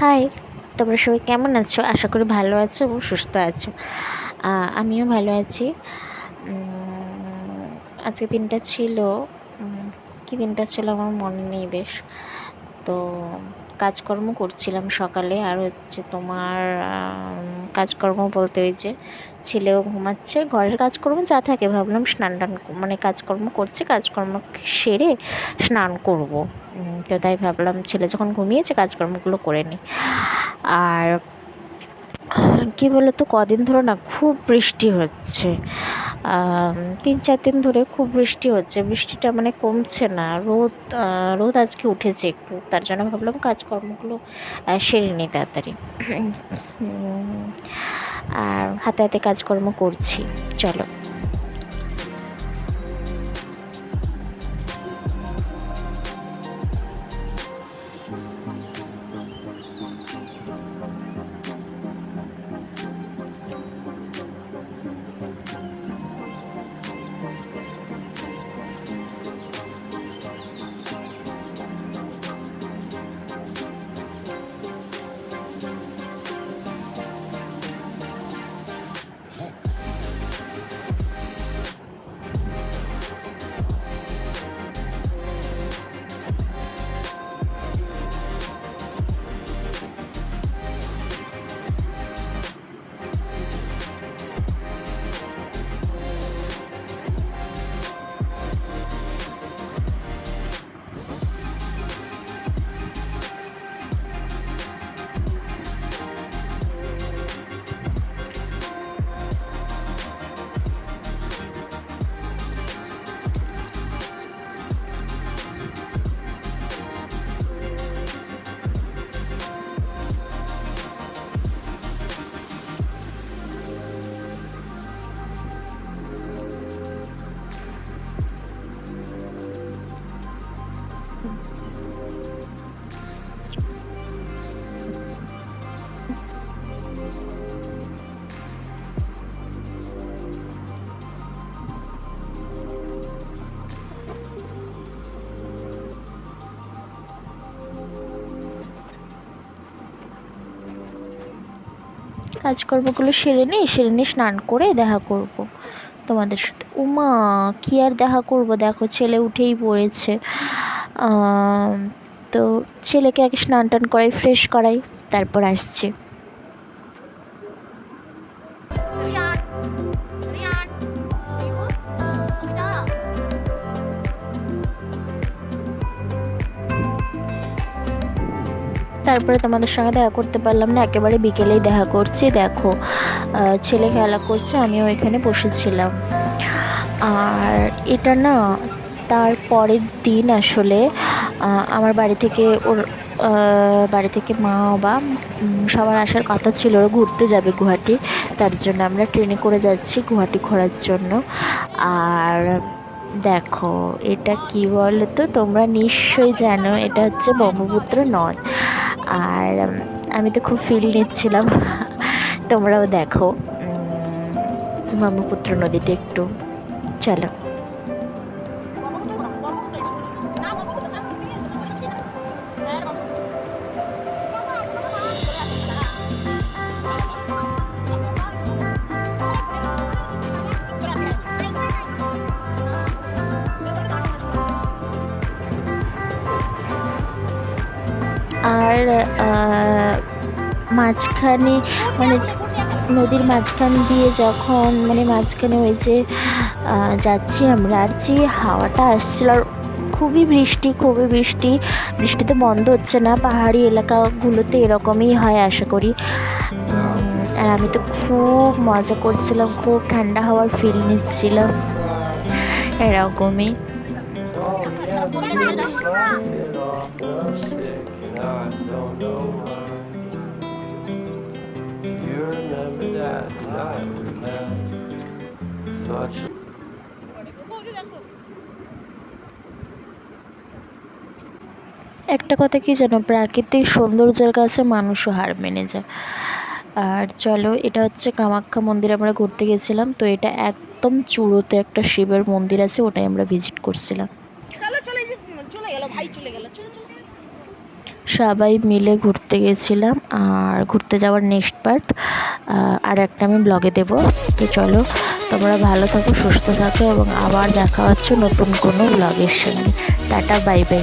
High, তোমরা সবাই কেমন আছো? আশা করি ভালো আছো এবং সুস্থ আছো। আমিও ভালো আছি। আজকে দিনটা ছিল কী দিনটা ছিল আমার মনে নেই বেশ। তো কাজকর্ম করছিলাম সকালে, আর হচ্ছে তোমার কাজকর্ম বলতে ওই যে ছেলেও ঘুমাচ্ছে, ঘরের কাজকর্ম যা থাকে ভাবলাম স্নান টান মানে কাজকর্ম করছে, কাজকর্ম সেরে স্নান করব। তো তাই ভাবলাম ছেলে যখন ঘুমিয়েছে কাজকর্মগুলো করে নিই। আর কী বলো তো কদিন ধরে না খুব বৃষ্টি হচ্ছে। তিন চার দিন ধরে খুব বৃষ্টি হচ্ছে। বৃষ্টিটা মানে কমছে না। রোদ রোদ আজকে উঠেছে একটু। তার জন্য ভাবলাম কাজকর্মগুলো সেরে নিই তাড়াতাড়ি। আর হাতে হাতে কাজকর্ম করছি। চলো। কাজকর্মগুলো সেরে নিই, সেরে নিয়ে স্নান করে দেখা করব তোমাদের সাথে। উমা, কী আর দেখা করব? দেখো, ছেলে উঠেই পড়েছে। তো ছেলেকে আগে স্নান টান করাই ফ্রেশ করাই, তারপর আসছে। তারপরে তোমাদের সঙ্গে দেখা করতে পারলাম না, একেবারে বিকেলেই দেখা করছি, দেখো ছেলে খেলা করছে, আমিও এখানে বসেছিলাম। আর এটা না, তার পরের দিন আসলে আমার বাড়ি থেকে ওর বাড়ি থেকে মা, বাবা সবার আসার কথা ছিল, ওরা ঘুরতে যাবে গুয়াহাটি, তার জন্য আমরা ট্রেনে করে যাচ্ছি গুয়াহাটি ঘোরার জন্য। আর দেখো, এটা কি বলো তো তোমরা নিশ্চয়ই জানো, এটা হচ্ছে ব্রহ্মপুত্র নদ। আর আমি তো খুব ফিল নিচ্ছিলাম। তোমরাও দেখো। ব্রহ্মপুত্র নদীতে একটু চলো। আর মাঝখানে মানে নদীর মাঝখান দিয়ে যখন মানে মাঝখানে ওই যে যাচ্ছি আমরা, আর যে হাওয়াটা আসছিল, আর খুবই বৃষ্টি খুবই বৃষ্টি। বৃষ্টি তো বন্ধ হচ্ছে না, পাহাড়ি এলাকাগুলোতে এরকমই হয় আশা করি। আর আমি তো খুব মজা করছিলাম, খুব ঠান্ডা হাওয়ার ফিল নিচ্ছিলাম। এরকমই। I don't know why. You remember that night we met? একটা কথা কি জানো প্রাকৃতিক সৌন্দর্যের কাছে মানুষও হার মেনে যায় আর চলো, এটা হচ্ছে কামাখ্যা মন্দির আমরা ঘুরতে গেছিলাম তো এটা একদম চূড়োতে একটা শিবের মন্দির আছে, ওটাই আমরা ভিজিট করছিলাম চলো চলে যে চলে গেল ভাই চলে গেল চলো চলো সবাই মিলে ঘুরতে গেছিলাম আর ঘুরতে যাওয়ার নেক্সট পার্ট আর একটা আমি ব্লগে দেবো। তো চলো, তোমরা ভালো থাকো, সুস্থ থাকো এবং আবার দেখা হচ্ছে নতুন কোনো ব্লগের সঙ্গে। Tata bye bye